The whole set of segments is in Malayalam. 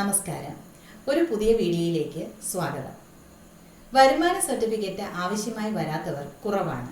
നമസ്കാരം. ഒരു പുതിയ വീഡിയോയിലേക്ക് സ്വാഗതം. വരുമാന സർട്ടിഫിക്കറ്റ് ആവശ്യമായി വരാത്തവർ കുറവാണ്.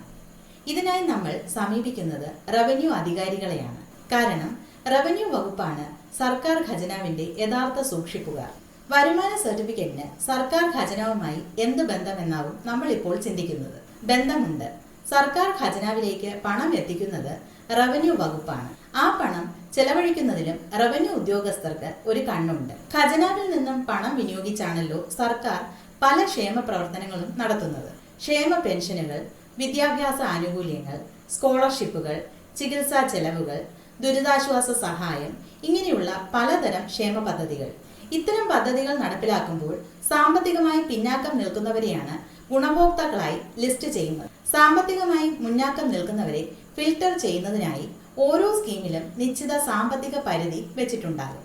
ഇതിനായി നമ്മൾ സമീപിക്കുന്നത് റവന്യൂ അധികാരികളെയാണ്. കാരണം റവന്യൂ വകുപ്പാണ് സർക്കാർ ഖജനാവിന്റെ യഥാർത്ഥ സൂക്ഷിപ്പുകാർ വരുമാന സർട്ടിഫിക്കറ്റിന് സർക്കാർ ഖജനാവുമായി എന്ത് ബന്ധമെന്നാവും നമ്മൾ ഇപ്പോൾ ചിന്തിക്കുന്നത്. ബന്ധമുണ്ട്. സർക്കാർ ഖജനാവിലേക്ക് പണം എത്തിക്കുന്നത് റവന്യൂ വകുപ്പാണ്. ആ പണം ചെലവഴിക്കുന്നതിലും റവന്യൂ ഉദ്യോഗസ്ഥർക്ക് ഒരു കണ്ണുണ്ട്. ഖജനാവിൽ നിന്നും പണം വിനിയോഗിച്ചാണല്ലോ സർക്കാർ പല ക്ഷേമ പ്രവർത്തനങ്ങളും നടത്തുന്നത്. ക്ഷേമ പെൻഷനുകൾ വിദ്യാഭ്യാസ ആനുകൂല്യങ്ങൾ സ്കോളർഷിപ്പുകൾ ചികിത്സാ ചെലവുകൾ ദുരിതാശ്വാസ സഹായം ഇങ്ങനെയുള്ള പലതരം ക്ഷേമ പദ്ധതികൾ. ഇത്തരം പദ്ധതികൾ നടപ്പിലാക്കുമ്പോൾ സാമ്പത്തികമായി പിന്നാക്കം നിൽക്കുന്നവരെയാണ് ഗുണഭോക്താക്കളായി ലിസ്റ്റ് ചെയ്യുന്നത്. സാമ്പത്തികമായി മുന്നാക്കം നിൽക്കുന്നവരെ ഫിൽട്ടർ ചെയ്യുന്നതിനായി ഓരോ സ്കീമിലും നിശ്ചിത സാമ്പത്തിക പരിധി വെച്ചിട്ടുണ്ടാകും.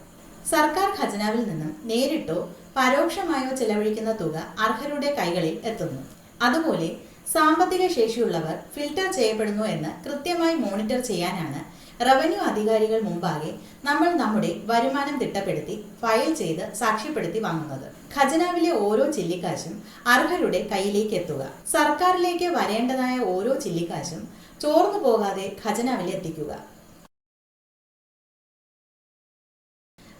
സർക്കാർ ഖജനാവിൽ നിന്നും നേരിട്ടോ പരോക്ഷമായോ ചെലവഴിക്കുന്ന തുക അർഹരുടെ കൈകളിൽ എത്തുന്നു. അതുപോലെ സാമ്പത്തിക ശേഷിയുള്ളവർ ഫിൽട്ടർ ചെയ്യപ്പെടുന്നു എന്ന് കൃത്യമായി മോണിറ്റർ ചെയ്യാനാണ് റവന്യൂ അധികാരികൾ മുമ്പാകെ നമ്മൾ നമ്മുടെ വരുമാനം തിട്ടപ്പെടുത്തി ഫയൽ ചെയ്ത് സാക്ഷ്യപ്പെടുത്തി വാങ്ങുന്നത്. ഖജനാവിലെ ഓരോ ചില്ലിക്കാശും അർഹരുടെ കയ്യിലേക്ക് എത്തുക. സർക്കാരിലേക്ക് വരേണ്ടതായ ഓരോ ചില്ലിക്കാശും ചോർന്നു പോകാതെ ഖജനാവിൽ എത്തിക്കുക.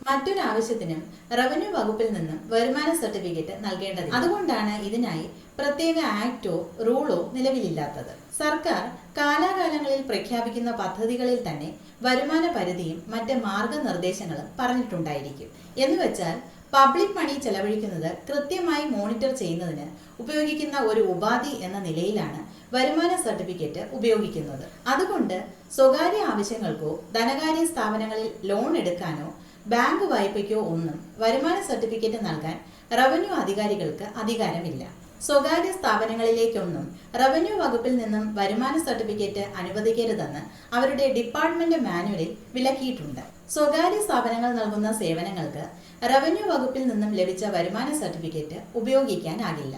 മറ്റൊരു ആവശ്യത്തിനും റവന്യൂ വകുപ്പിൽ നിന്നും വരുമാന സർട്ടിഫിക്കറ്റ് നൽകേണ്ടത് അതുകൊണ്ടാണ് ഇതിനായി പ്രത്യേക ആക്റ്റോ റൂളോ നിലവിലില്ലാത്തത്. സർക്കാർ കാലാകാലങ്ങളിൽ പ്രഖ്യാപിക്കുന്ന പദ്ധതികളിൽ തന്നെ വരുമാന പരിധിയും മറ്റ് മാർഗനിർദ്ദേശങ്ങളും പറഞ്ഞിട്ടുണ്ടായിരിക്കും. എന്നുവെച്ചാൽ പബ്ലിക് മണി ചെലവഴിക്കുന്നത് കൃത്യമായി മോണിറ്റർ ചെയ്യുന്നതിന് ഉപയോഗിക്കുന്ന ഒരു ഉപാധി എന്ന നിലയിലാണ് വരുമാന സർട്ടിഫിക്കറ്റ് ഉപയോഗിക്കുന്നത്. അതുകൊണ്ട് സ്വകാര്യ ആവശ്യങ്ങൾക്കോ ധനകാര്യ സ്ഥാപനങ്ങളിൽ ലോൺ എടുക്കാനോ ബാങ്ക് വായ്പയ്ക്കോ ഒന്നും വരുമാന സർട്ടിഫിക്കറ്റ് നൽകാൻ റവന്യൂ അധികാരികൾക്ക് അധികാരമില്ല. സ്വകാര്യ സ്ഥാപനങ്ങളിലേക്കൊന്നും റവന്യൂ വകുപ്പിൽ നിന്നും വരുമാന സർട്ടിഫിക്കറ്റ് അനുവദിക്കരുതെന്ന് അവരുടെ ഡിപ്പാർട്ട്മെന്റ് മാനുവലിൽ വിലക്കിയിട്ടുണ്ട്. സ്വകാര്യ സ്ഥാപനങ്ങൾ നൽകുന്ന സേവനങ്ങൾക്ക് റവന്യൂ വകുപ്പിൽ നിന്നും ലഭിച്ച വരുമാന സർട്ടിഫിക്കറ്റ് ഉപയോഗിക്കാനാകില്ല.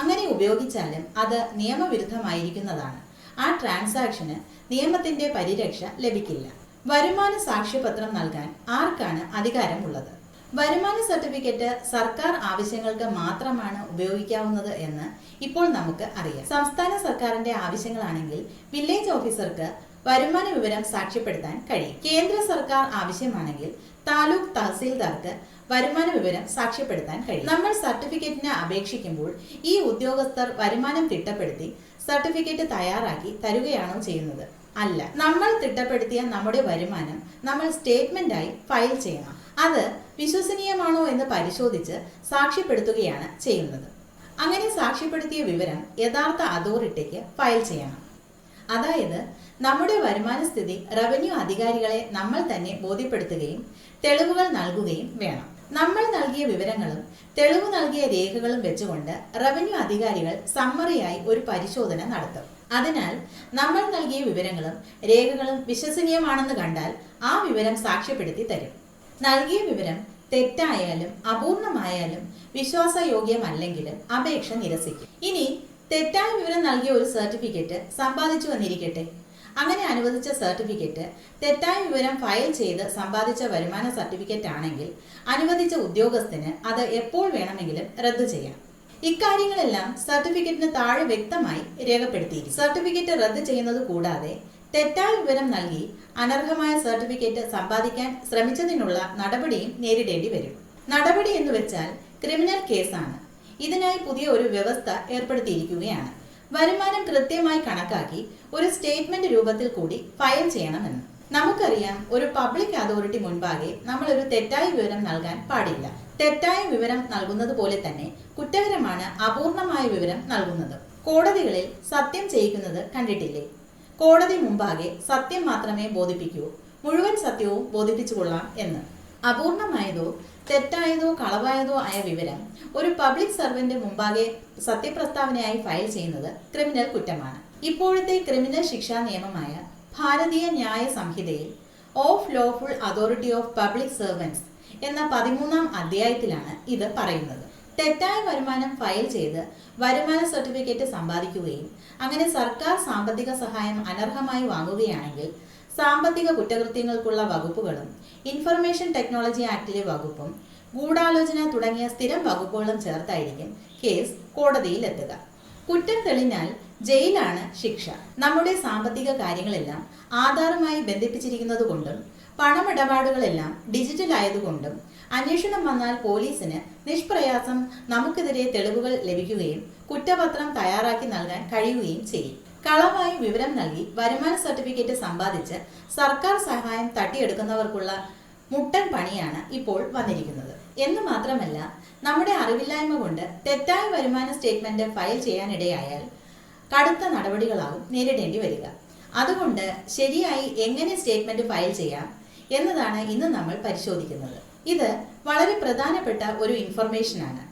അങ്ങനെ ഉപയോഗിച്ചാലും അത് നിയമവിരുദ്ധമായിരിക്കുന്നതാണ്. ആ ട്രാൻസാക്ഷന് നിയമത്തിന്റെ പരിരക്ഷ ലഭിക്കില്ല. വരുമാന സാക്ഷ്യപത്രം നൽകാൻ ആർക്കാണ് അധികാരമുള്ളത്? വരുമാന സർട്ടിഫിക്കറ്റ് സർക്കാർ ആവശ്യങ്ങൾക്ക് മാത്രമാണ് ഉപയോഗിക്കാവുന്നത് എന്ന് ഇപ്പോൾ നമുക്ക് അറിയാം. സംസ്ഥാന സർക്കാരിന്റെ ആവശ്യങ്ങളാണെങ്കിൽ വില്ലേജ് ഓഫീസർക്ക് വരുമാന വിവരം സാക്ഷ്യപ്പെടുത്താൻ കഴിയും. കേന്ദ്ര സർക്കാർ ആവശ്യമാണെങ്കിൽ താലൂക്ക് തഹസീൽദാർക്ക് വരുമാന വിവരം സാക്ഷ്യപ്പെടുത്താൻ കഴിയും. നമ്മൾ സർട്ടിഫിക്കറ്റിന് അപേക്ഷിക്കുമ്പോൾ ഈ ഉദ്യോഗസ്ഥർ വരുമാനം തിട്ടപ്പെടുത്തി സർട്ടിഫിക്കറ്റ് തയ്യാറാക്കി തരുകയാണോ ചെയ്യുന്നത്? അല്ല. നമ്മൾ തിട്ടപ്പെടുത്തിയ നമ്മുടെ വരുമാനം നമ്മൾ സ്റ്റേറ്റ്മെന്റ് ആയി ഫയൽ ചെയ്യണം. അത് വിശ്വസനീയമാണോ എന്ന് പരിശോധിച്ച് സാക്ഷ്യപ്പെടുത്തുകയാണ് ചെയ്യുന്നത്. അങ്ങനെ സാക്ഷ്യപ്പെടുത്തിയ വിവരം യഥാർത്ഥ അതോറിറ്റിക്ക് ഫയൽ ചെയ്യണം. അതായത് നമ്മുടെ വരുമാന സ്ഥിതി റവന്യൂ അധികാരികളെ നമ്മൾ തന്നെ ബോധ്യപ്പെടുത്തുകയും തെളിവുകൾ നൽകുകയും വേണം. നമ്മൾ നൽകിയ വിവരങ്ങളും തെളിവ് നൽകിയ രേഖകളും വെച്ചുകൊണ്ട് റവന്യൂ അധികാരികൾ സമ്മറിയായി ഒരു പരിശോധന നടത്തും. അതിനാൽ നമ്മൾ നൽകിയ വിവരങ്ങളും രേഖകളും വിശ്വസനീയമാണെന്ന് കണ്ടാൽ ആ വിവരം സാക്ഷ്യപ്പെടുത്തി തരും. നൽകിയ വിവരം തെറ്റായാലും അപൂർണമായാലും വിശ്വാസയോഗ്യമല്ലെങ്കിലും അപേക്ഷ നിരസിക്കും. ഇനി തെറ്റായ വിവരം നൽകിയ ഒരു സർട്ടിഫിക്കറ്റ് സമ്പാദിച്ചു വന്നിരിക്കട്ടെ. അങ്ങനെ അനുവദിച്ച സർട്ടിഫിക്കറ്റ് തെറ്റായ വിവരം ഫയൽ ചെയ്ത് സമ്പാദിച്ച വരുമാന സർട്ടിഫിക്കറ്റ് ആണെങ്കിൽ അനുവദിച്ച ഉദ്യോഗസ്ഥന് അത് എപ്പോൾ വേണമെങ്കിലും റദ്ദു ചെയ്യാം. ഇക്കാര്യങ്ങളെല്ലാം സർട്ടിഫിക്കറ്റിന് താഴെ വ്യക്തമായി രേഖപ്പെടുത്തിയിരിക്കും സർട്ടിഫിക്കറ്റ് റദ്ദു ചെയ്യുന്നത് കൂടാതെ തെറ്റായ വിവരം നൽകി അനർഹമായ സർട്ടിഫിക്കറ്റ് സമ്പാദിക്കാൻ ശ്രമിച്ചതിനുള്ള നടപടിയും നേരിടേണ്ടി വരും. നടപടി എന്ന് വെച്ചാൽ ക്രിമിനൽ കേസാണ്. ഇതിനായി പുതിയ ഒരു വ്യവസ്ഥ ഏർപ്പെടുത്തിയിരിക്കുകയാണ്. വരുമാനം കൃത്യമായി കണക്കാക്കി ഒരു സ്റ്റേറ്റ്മെന്റ് രൂപത്തിൽ കൂടി ഫയൽ ചെയ്യണമെന്ന്. നമുക്കറിയാം ഒരു പബ്ലിക് അതോറിറ്റി മുൻപാകെ നമ്മൾ ഒരു തെറ്റായ വിവരം നൽകാൻ പാടില്ല. തെറ്റായ വിവരം നൽകുന്നത് പോലെ തന്നെ കുറ്റകരമാണ് അപൂർണമായ വിവരം നൽകുന്നത്. കോടതികളിൽ സത്യം ചെയ്യിക്കുന്നത് കണ്ടിട്ടില്ലേ? കോടതി മുമ്പാകെ സത്യം മാത്രമേ ബോധിപ്പിക്കൂ. മുഴുവൻ സത്യവും ബോധിപ്പിച്ചു കൊള്ളാം എന്ന്. അപൂർണമായതോ തെറ്റായതോ കളവായതോ ആയ വിവരം ഒരു പബ്ലിക് സർവന്റ് മുമ്പാകെ സത്യപ്രസ്താവനയായി ഫയൽ ചെയ്യുന്നത് ക്രിമിനൽ കുറ്റമാണ്. ഇപ്പോഴത്തെ ക്രിമിനൽ ശിക്ഷാ നിയമമായ Bharatiya Nyaya സംഹിതയിൽ of lawful authority of public servants എന്ന പതിമൂന്നാം അധ്യായത്തിലാണ് ഇത് പറയുന്നത്. തെറ്റായ വരുമാനം ഫയൽ ചെയ്ത് വരുമാന സർട്ടിഫിക്കറ്റ് സമ്പാദിക്കുകയും അങ്ങനെ സർക്കാർ സാമ്പത്തിക സഹായം അനർഹമായി വാങ്ങുകയാണെങ്കിൽ സാമ്പത്തിക കുറ്റകൃത്യങ്ങൾക്കുള്ള വകുപ്പുകളും ഇൻഫർമേഷൻ ടെക്നോളജി ആക്ടിലെ വകുപ്പും ഗൂഢാലോചന തുടങ്ങിയ സ്ഥിരം വകുപ്പുകളും ചേർത്തായിരിക്കും കേസ് കോടതിയിലെത്തുക. കുറ്റം തെളിഞ്ഞാൽ ജയിലാണ് ശിക്ഷ. നമ്മുടെ സാമ്പത്തിക കാര്യങ്ങളെല്ലാം ആധാറുമായി ബന്ധിപ്പിച്ചിരിക്കുന്നത് കൊണ്ടും പണമിടപാടുകളെല്ലാം ഡിജിറ്റൽ ആയതുകൊണ്ടും അന്വേഷണം വന്നാൽ പോലീസിന് നിഷ്പ്രയാസം നമുക്കെതിരെ തെളിവുകൾ ലഭിക്കുകയും കുറ്റപത്രം തയ്യാറാക്കി നൽകാൻ കഴിയുകയും ചെയ്യും. കളവായി വിവരം നൽകി വരുമാന സർട്ടിഫിക്കറ്റ് സമ്പാദിച്ച് സർക്കാർ സഹായം തട്ടിയെടുക്കുന്നവർക്കുള്ള മുട്ടൻ പണിയാണ് ഇപ്പോൾ വന്നിരിക്കുന്നത്. എന്ന് മാത്രമല്ല നമ്മുടെ അറിവില്ലായ്മ കൊണ്ട് തെറ്റായ വരുമാന സ്റ്റേറ്റ്മെന്റ് ഫയൽ ചെയ്യാനിടയായാൽ കടുത്ത നടപടികളാകും നേരിടേണ്ടി വരിക. അതുകൊണ്ട് ശരിയായി എങ്ങനെ സ്റ്റേറ്റ്മെന്റ് ഫയൽ ചെയ്യാം എന്നതാണ് ഇന്ന് നമ്മൾ പരിശോധിക്കുന്നത്. ഇത് വളരെ പ്രധാനപ്പെട്ട ഒരു ഇൻഫർമേഷനാണ്.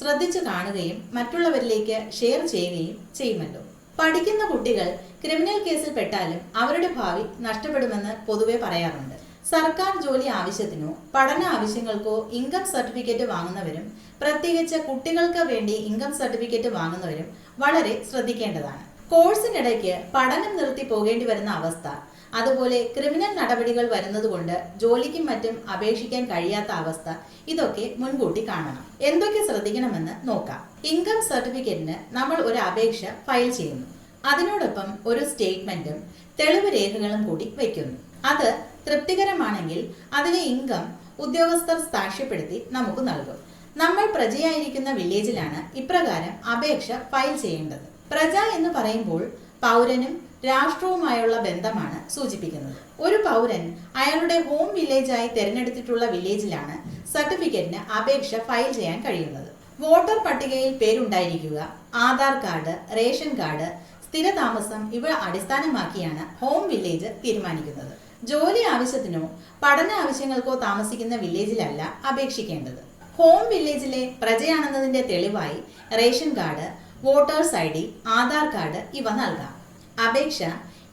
ശ്രദ്ധിച്ചു കാണുകയും മറ്റുള്ളവരിലേക്ക് ഷെയർ ചെയ്യുകയും ചെയ്യുമല്ലോ. പഠിക്കുന്ന കുട്ടികൾ ക്രിമിനൽ കേസിൽ പെട്ടാലും അവരുടെ ഭാവി നഷ്ടപ്പെടുമെന്ന് പൊതുവെ പറയാറുണ്ട്. സർക്കാർ ജോലി ആവശ്യത്തിനോ പഠന ആവശ്യങ്ങൾക്കോ ഇൻകം സർട്ടിഫിക്കറ്റ് വാങ്ങുന്നവരും പ്രത്യേകിച്ച് കുട്ടികൾക്ക് വേണ്ടി ഇൻകം സർട്ടിഫിക്കറ്റ് വാങ്ങുന്നവരും വളരെ ശ്രദ്ധിക്കേണ്ടതാണ്. കോഴ്സിനിടയ്ക്ക് പഠനം നിർത്തി പോകേണ്ടി വരുന്ന അവസ്ഥ അതുപോലെ ക്രിമിനൽ നടപടികൾ വരുന്നതുകൊണ്ട് ജോലിക്കും മറ്റും അപേക്ഷിക്കാൻ കഴിയാത്ത അവസ്ഥ ഇതൊക്കെ മുൻകൂട്ടി കാണണം. എന്തൊക്കെ ശ്രദ്ധിക്കണമെന്ന് നോക്കാം. ഇൻകം സർട്ടിഫിക്കറ്റിന് നമ്മൾ ഒരു അപേക്ഷ ഫയൽ ചെയ്യുന്നു. അതിനോടൊപ്പം ഒരു സ്റ്റേറ്റ്മെന്റും തെളിവ് രേഖകളും കൂടി വയ്ക്കുന്നു. അത് തൃപ്തികരമാണെങ്കിൽ അതിലെ ഇൻകം ഉദ്യോഗസ്ഥർ സാക്ഷ്യപ്പെടുത്തി നമുക്ക് നൽകും. നമ്മൾ പ്രജയായിരിക്കുന്ന വില്ലേജിലാണ് ഇപ്രകാരം അപേക്ഷ ഫയൽ ചെയ്യേണ്ടത്. പ്രജ എന്ന് പറയുമ്പോൾ പൗരനും രാഷ്ട്രവുമായുള്ള ബന്ധമാണ് സൂചിപ്പിക്കുന്നത്. ഒരു പൗരൻ അയാളുടെ ഹോം വില്ലേജായി തിരഞ്ഞെടുത്തിട്ടുള്ള വില്ലേജിലാണ് സർട്ടിഫിക്കറ്റിന് അപേക്ഷ ഫയൽ ചെയ്യാൻ കഴിയുന്നത്. വോട്ടർ പട്ടികയിൽ പേരുണ്ടായിരിക്കുക ആധാർ കാർഡ് റേഷൻ കാർഡ് സ്ഥിരതാമസം ഇവ അടിസ്ഥാനമാക്കിയാണ് ഹോം വില്ലേജ് തീരുമാനിക്കുന്നത്. ജോലി ആവശ്യത്തിനോ പഠന ആവശ്യങ്ങൾക്കോ താമസിക്കുന്ന വില്ലേജിലല്ല അപേക്ഷിക്കേണ്ടത്. ഹോം വില്ലേജിലെ പ്രജയാണെന്നതിന്റെ തെളിവായി ration card voters I D Aadhaar card ഇവ നൽകാം. അപേക്ഷ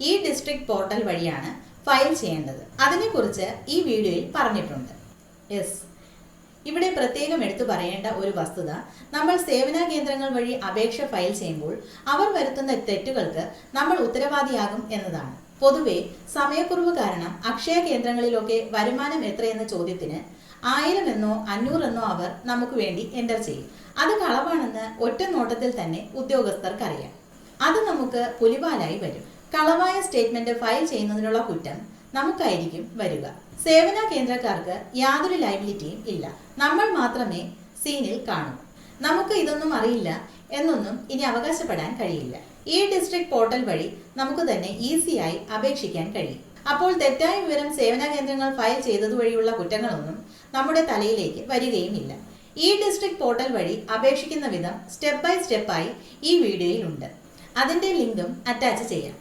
ഈ ഡിസ്ട്രിക്ട് പോർട്ടൽ വഴിയാണ് ഫയൽ ചെയ്യേണ്ടത്. അതിനെക്കുറിച്ച് ഈ വീഡിയോയിൽ പറഞ്ഞിട്ടുണ്ട്. യെസ് ഇവിടെ പ്രത്യേകം എടുത്തു പറയേണ്ട ഒരു വസ്തുത നമ്മൾ സേവന കേന്ദ്രങ്ങൾ വഴി അപേക്ഷ ഫയൽ ചെയ്യുമ്പോൾ അവർ വരുത്തുന്ന തെറ്റുകൾക്ക് നമ്മൾ ഉത്തരവാദിയാകും എന്നതാണ്. പൊതുവെ സമയക്കുറവ് കാരണം അക്ഷയ കേന്ദ്രങ്ങളിലൊക്കെ വരുമാനം എത്രയെന്ന ചോദ്യത്തിന് ആയിരം എന്നോ അഞ്ഞൂറെന്നോ അവർ നമുക്ക് വേണ്ടി എന്റർ ചെയ്യും. അത് കളവാണെന്ന് ഒറ്റ നോട്ടത്തിൽ തന്നെ ഉദ്യോഗസ്ഥർക്കറിയാം. അത് നമുക്ക് പുലിവാലായി വരും. കളവായ സ്റ്റേറ്റ്മെന്റ് ഫയൽ ചെയ്യുന്നതിനുള്ള കുറ്റം നമുക്കായിരിക്കും വരിക. സേവന കേന്ദ്രക്കാർക്ക് യാതൊരു ലൈബിലിറ്റിയും ഇല്ല. നമ്മൾ മാത്രമേ സീനിൽ കാണൂ. നമുക്ക് ഇതൊന്നും അറിയില്ല എന്നൊന്നും ഇനി അവകാശപ്പെടാൻ കഴിയില്ല. ഈ ഡിസ്ട്രിക്ട് പോർട്ടൽ വഴി നമുക്ക് തന്നെ ഈസിയായി അപേക്ഷിക്കാൻ കഴിയും. അപ്പോൾ തെറ്റായ വിവരം സേവന കേന്ദ്രങ്ങൾ ഫയൽ ചെയ്തതുവഴിയുള്ള കുറ്റങ്ങളൊന്നും നമ്മുടെ തലയിലേക്ക് വരികയുമില്ല. ഈ ഡിസ്ട്രിക്ട് പോർട്ടൽ വഴി അപേക്ഷിക്കുന്ന വിധം സ്റ്റെപ്പ് ബൈ സ്റ്റെപ്പായി ഈ വീഡിയോയിൽ അതിന്റെ ലിങ്കും അറ്റാച്ച് ചെയ്യാം.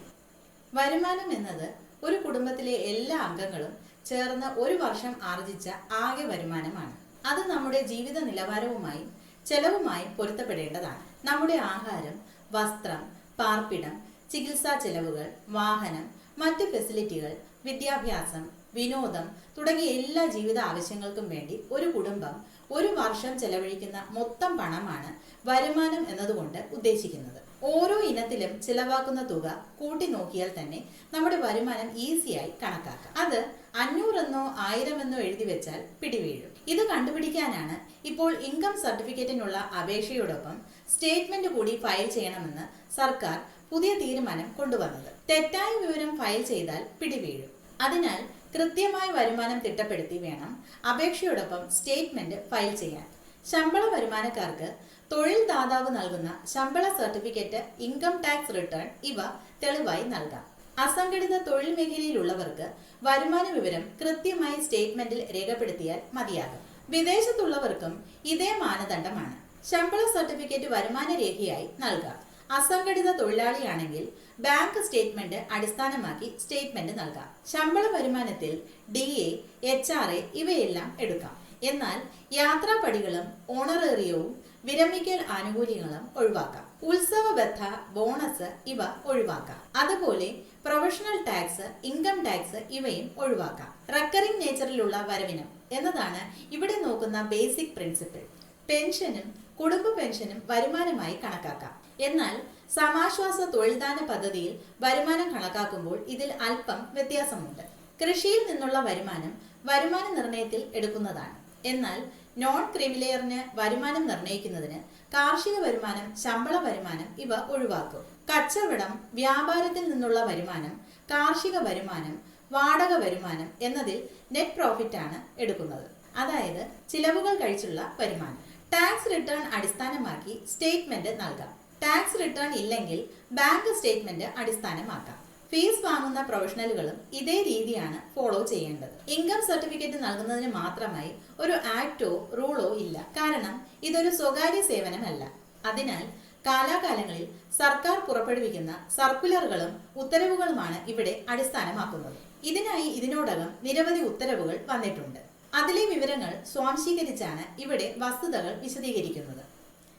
വരുമാനം എന്നത് ഒരു കുടുംബത്തിലെ എല്ലാ അംഗങ്ങളും ചേർന്ന് ഒരു വർഷം ആർജിച്ച ആകെ വരുമാനമാണ്. അത് നമ്മുടെ ജീവിത നിലവാരവുമായും ചെലവുമായും പൊരുത്തപ്പെടേണ്ടതാണ്. നമ്മുടെ ആഹാരം വസ്ത്രം പാർപ്പിടം ചികിത്സാ ചെലവുകൾ വാഹനം മറ്റ് ഫെസിലിറ്റികൾ വിദ്യാഭ്യാസം വിനോദം തുടങ്ങിയ എല്ലാ ജീവിത ആവശ്യങ്ങൾക്കും വേണ്ടി ഒരു കുടുംബം ഒരു വർഷം ചെലവഴിക്കുന്ന മൊത്തം പണമാണ് വരുമാനം എന്നതുകൊണ്ട് ഉദ്ദേശിക്കുന്നത്. ഓരോ ഇനത്തിലും ചിലവാക്കുന്ന തുക കൂട്ടി നോക്കിയാൽ തന്നെ നമ്മുടെ വരുമാനം ഈസിയായി കണക്കാക്കാം. അത് അഞ്ഞൂറെന്നോ ആയിരമെന്നോ എഴുതി വെച്ചാൽ പിടിവീഴും. ഇത് കണ്ടുപിടിക്കാനാണ് ഇപ്പോൾ ഇൻകം സർട്ടിഫിക്കറ്റിനുള്ള അപേക്ഷയോടൊപ്പം സ്റ്റേറ്റ്മെന്റ് കൂടി ഫയൽ ചെയ്യണമെന്ന് സർക്കാർ പുതിയ തീരുമാനം കൊണ്ടുവന്നത്. തെറ്റായ വിവരം ഫയൽ ചെയ്താൽ പിടിവീഴും. അതിനാൽ കൃത്യമായ വരുമാനം തിട്ടപ്പെടുത്തി വേണം അപേക്ഷയോടൊപ്പം സ്റ്റേറ്റ്മെന്റ് ഫയൽ ചെയ്യാൻ. ശമ്പള വരുമാനക്കാർക്ക് തൊഴിൽ ദാതാവ് നൽകുന്ന ശമ്പള സർട്ടിഫിക്കറ്റ് ഇൻകം ടാക്സ് റിട്ടേൺ ഇവ തെളിവായി നൽകാം. അസംഘടിത തൊഴിൽ മേഖലയിലുള്ളവർക്ക് വരുമാന വിവരം കൃത്യമായി സ്റ്റേറ്റ്മെന്റിൽ രേഖപ്പെടുത്തിയാൽ മതിയാകും. വിദേശത്തുള്ളവർക്കും ഇതേ മാനദണ്ഡമാണ്. ശമ്പള സർട്ടിഫിക്കറ്റ് വരുമാന രേഖയായി നൽകാം. അസംഘടിത തൊഴിലാളിയാണെങ്കിൽ ബാങ്ക് സ്റ്റേറ്റ്മെന്റ് അടിസ്ഥാനമാക്കി സ്റ്റേറ്റ്മെന്റ് നൽകാം. ശമ്പള വരുമാനത്തിൽ D A H R A ഇവയെല്ലാം എടുക്കാം. എന്നാൽ യാത്രാപടികളും ഓണറേറിയവും വിരമിക്കൽ ആനുകൂല്യങ്ങളും ഒഴിവാക്കാം. ഉത്സവബദ്ധ ബോണസ് ഇവ ഒഴിവാക്കാം. അതുപോലെ പ്രൊഫഷണൽ ടാക്സ് ഇൻകം ടാക്സ് ഇവയും ഒഴിവാക്കാം. റക്കറിംഗ് നേച്ചറിലുള്ള വരവിനം എന്നതാണ് ഇവിടെ നോക്കുന്ന ബേസിക് പ്രിൻസിപ്പിൾ. പെൻഷനും കുടുംബ പെൻഷനും വരുമാനമായി കണക്കാക്കാം. എന്നാൽ സമാശ്വാസ തൊഴിൽദാന പദ്ധതിയിൽ വരുമാനം കണക്കാക്കുമ്പോൾ ഇതിൽ അല്പം വ്യത്യാസമുണ്ട്. കൃഷിയിൽ നിന്നുള്ള വരുമാനം വരുമാന നിർണയത്തിൽ എടുക്കുന്നതാണ്. എന്നാൽ നോൺ ക്രിമിലെയറിന് വരുമാനം നിർണയിക്കുന്നതിന് കാർഷിക വരുമാനം ശമ്പള വരുമാനം ഇവ ഒഴിവാക്കും. കച്ചവടം വ്യാപാരത്തിൽ നിന്നുള്ള വരുമാനം കാർഷിക വരുമാനം വാടക വരുമാനം എന്നതിൽ നെറ്റ് പ്രോഫിറ്റ് ആണ് എടുക്കുന്നത്. അതായത് ചിലവുകൾ കഴിച്ചുള്ള വരുമാനം. ടാക്സ് റിട്ടേൺ അടിസ്ഥാനമാക്കി സ്റ്റേറ്റ്മെന്റ് നൽകാം. ടാക്സ് റിട്ടേൺ ഇല്ലെങ്കിൽ ബാങ്ക് സ്റ്റേറ്റ്മെന്റ് അടിസ്ഥാനമാക്കാം. ഫീസ് വാങ്ങുന്ന പ്രൊഫഷണലുകളും ഇതേ രീതിയാണ് ഫോളോ ചെയ്യേണ്ടത്. ഇൻകം സർട്ടിഫിക്കറ്റ് നൽകുന്നതിന് മാത്രമായി ഒരു ആക്ടോ റൂളോ ഇല്ല. കാരണം ഇതൊരു സ്വകാര്യ സേവനമല്ല. അതിനാൽ കാലാകാലങ്ങളിൽ സർക്കാർ പുറപ്പെടുവിക്കുന്ന സർക്കുലറുകളും ഉത്തരവുകളുമാണ് ഇവിടെ അടിസ്ഥാനമാക്കുന്നത്. ഇതിനായി ഇതിനോടകം നിരവധി ഉത്തരവുകൾ വന്നിട്ടുണ്ട്. അതിലെ വിവരങ്ങൾ സ്വാംശീകരിച്ചാണ് ഇവിടെ വസ്തുതകൾ വിശദീകരിക്കുന്നത്.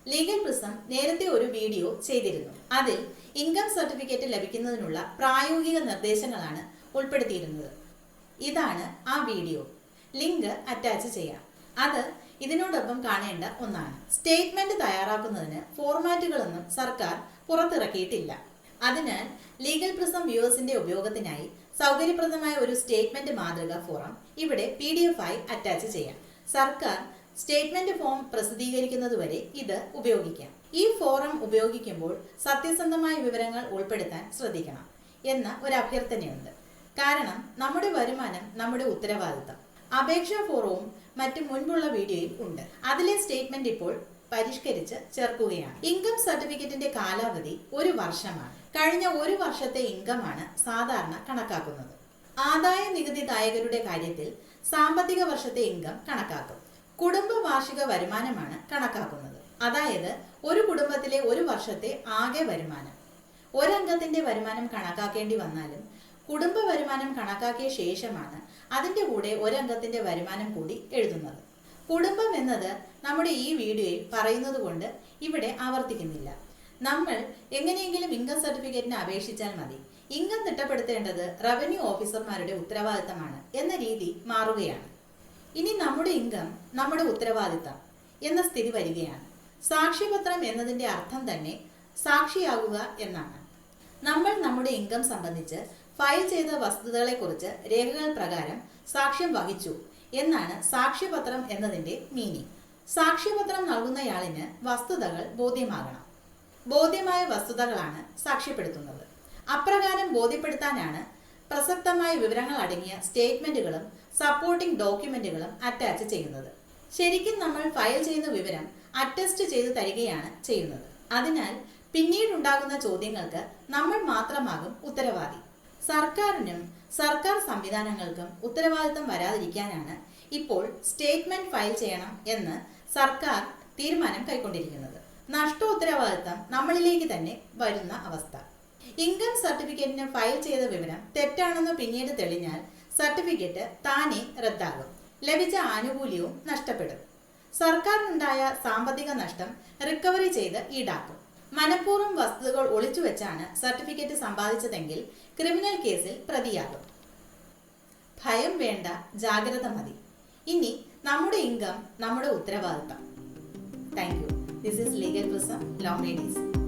ലീഗൽ പ്രിസം നേരത്തെ ഒരു വീഡിയോ ചെയ്തിരുന്നു. അതിൽ ഇൻകം സർട്ടിഫിക്കറ്റ് ലഭിക്കുന്നതിനുള്ള പ്രായോഗിക നിർദ്ദേശങ്ങളാണ് ഉൾപ്പെടുത്തിയിരുന്നത്. ഇതാണ് ആ വീഡിയോ. ലിങ്ക് അറ്റാച്ച് ചെയ്യാം. അത് ഇതിനോടൊപ്പം കാണേണ്ട ഒന്നാണ്. സ്റ്റേറ്റ്മെന്റ് തയ്യാറാക്കുന്നതിന് ഫോർമാറ്റുകളൊന്നും സർക്കാർ പുറത്തിറക്കിയിട്ടില്ല. അതിനാൽ ലീഗൽ പ്രിസം വ്യൂവേഴ്സിന്റെ ഉപയോഗത്തിനായി സൗകര്യപ്രദമായ ഒരു സ്റ്റേറ്റ്മെന്റ് മാതൃക ഫോറം ഇവിടെ പി ആയി അറ്റാച്ച് ചെയ്യാം. സർക്കാർ സ്റ്റേറ്റ്മെന്റ് ഫോം പ്രസിദ്ധീകരിക്കുന്നതുവരെ ഇത് ഉപയോഗിക്കാം. ഈ ഫോറം ഉപയോഗിക്കുമ്പോൾ സത്യസന്ധമായ വിവരങ്ങൾ ഉൾപ്പെടുത്താൻ ശ്രദ്ധിക്കണം എന്ന ഒരു അഭ്യർത്ഥനയുണ്ട്. കാരണം നമ്മുടെ വരുമാനം നമ്മുടെ ഉത്തരവാദിത്തം. അപേക്ഷാ ഫോറവും മറ്റു മുൻപുള്ള വീഡിയോയിൽ ഉണ്ട്. അതിലെ സ്റ്റേറ്റ്മെന്റ് ഇപ്പോൾ പരിഷ്കരിച്ച് ചേർക്കുകയാണ്. ഇൻകം സർട്ടിഫിക്കറ്റിന്റെ കാലാവധി ഒരു വർഷമാണ്. കഴിഞ്ഞ ഒരു വർഷത്തെ ഇൻകമാണ് സാധാരണ കണക്കാക്കുന്നത്. ആദായ നികുതിദായകരുടെ കാര്യത്തിൽ സാമ്പത്തിക വർഷത്തെ ഇൻകം കണക്കാക്കും. കുടുംബ വാർഷിക വരുമാനമാണ് കണക്കാക്കുന്നത്. അതായത് ഒരു കുടുംബത്തിലെ ഒരു വർഷത്തെ ആകെ വരുമാനം. ഒരംഗത്തിന്റെ വരുമാനം കണക്കാക്കേണ്ടി വന്നാലും കുടുംബ വരുമാനം കണക്കാക്കിയ ശേഷമാണ് അതിന്റെ കൂടെ ഒരംഗത്തിന്റെ വരുമാനം കൂടി എഴുതുന്നത്. കുടുംബം എന്നത് നമ്മുടെ ഈ വീഡിയോയിൽ പറയുന്നത് കൊണ്ട് ഇവിടെ ആവർത്തിക്കുന്നില്ല. നമ്മൾ എങ്ങനെയെങ്കിലും ഇൻകം സർട്ടിഫിക്കറ്റിന് അപേക്ഷിച്ചാൽ മതി. ഇൻകം തിട്ടപ്പെടുത്തേണ്ടത് റവന്യൂ ഓഫീസർമാരുടെ ഉത്തരവാദിത്തമാണ് എന്ന രീതി മാറുകയാണ്. ഇനി നമ്മുടെ ഇൻകം നമ്മുടെ ഉത്തരവാദിത്തം എന്ന സ്ഥിതി വരികയാണ്. സാക്ഷ്യപത്രം എന്നതിന്റെ അർത്ഥം തന്നെ സാക്ഷിയാകുക എന്നാണ്. നമ്മൾ നമ്മുടെ ഇൻകം സംബന്ധിച്ച് ഫയൽ ചെയ്ത വസ്തുതകളെക്കുറിച്ച് രേഖകൾ പ്രകാരം സാക്ഷ്യം വഹിച്ചു എന്നാണ് സാക്ഷ്യപത്രം എന്നതിന്റെ മീനിങ്. സാക്ഷ്യപത്രം നൽകുന്നയാളിന് വസ്തുതകൾ ബോധ്യമാകണം. ബോധ്യമായ വസ്തുതകളാണ് സാക്ഷ്യപ്പെടുത്തുന്നത്. അപ്രകാരം ബോധ്യപ്പെടുത്താനാണ് പ്രസക്തമായ വിവരങ്ങൾ അടങ്ങിയ സ്റ്റേറ്റ്മെന്റുകളും സപ്പോർട്ടിംഗ് ഡോക്യുമെന്റുകളും അറ്റാച്ച് ചെയ്യുന്നത്. ശരിക്കും നമ്മൾ ഫയൽ ചെയ്യുന്ന വിവരം അറ്റസ്റ്റ് ചെയ്തു തരികയാണ് ചെയ്യുന്നത്. അതിനാൽ പിന്നീടുണ്ടാകുന്ന ചോദ്യങ്ങൾക്ക് നമ്മൾ മാത്രമാകും ഉത്തരവാദി. സർക്കാരിനും സർക്കാർ സംവിധാനങ്ങൾക്കും ഉത്തരവാദിത്തം വരാതിരിക്കാനാണ് ഇപ്പോൾ സ്റ്റേറ്റ്മെന്റ് ഫയൽ ചെയ്യണം എന്ന് സർക്കാർ തീരുമാനം കൈക്കൊണ്ടിരിക്കുന്നത്. നഷ്ട ഉത്തരവാദിത്തം നമ്മളിലേക്ക് തന്നെ വരുന്ന അവസ്ഥ. ഇൻകം സർട്ടിഫിക്കറ്റിന് ഫയൽ ചെയ്ത വിവരം തെറ്റാണെന്ന് പിന്നീട് തെളിഞ്ഞാൽ സർട്ടിഫിക്കറ്റ് താനെ റദ്ദാകും. ലഭിച്ച ആനുകൂല്യവും നഷ്ടപ്പെടും. സർക്കാരിനുണ്ടായ സാമ്പത്തിക നഷ്ടം റിക്കവറി ചെയ്ത് ഈടാക്കും. മനഃപൂർവം വസ്തുതകൾ ഒളിച്ചു വെച്ചാണ് സർട്ടിഫിക്കറ്റ് സമ്പാദിച്ചതെങ്കിൽ ക്രിമിനൽ കേസിൽ പ്രതിയാകും. ഭയം വേണ്ട ജാഗ്രത മതി. ഇനി നമ്മുടെ ഇൻകം നമ്മുടെ ഉത്തരവാദിത്തം. Thank you. This is legal prism long ladies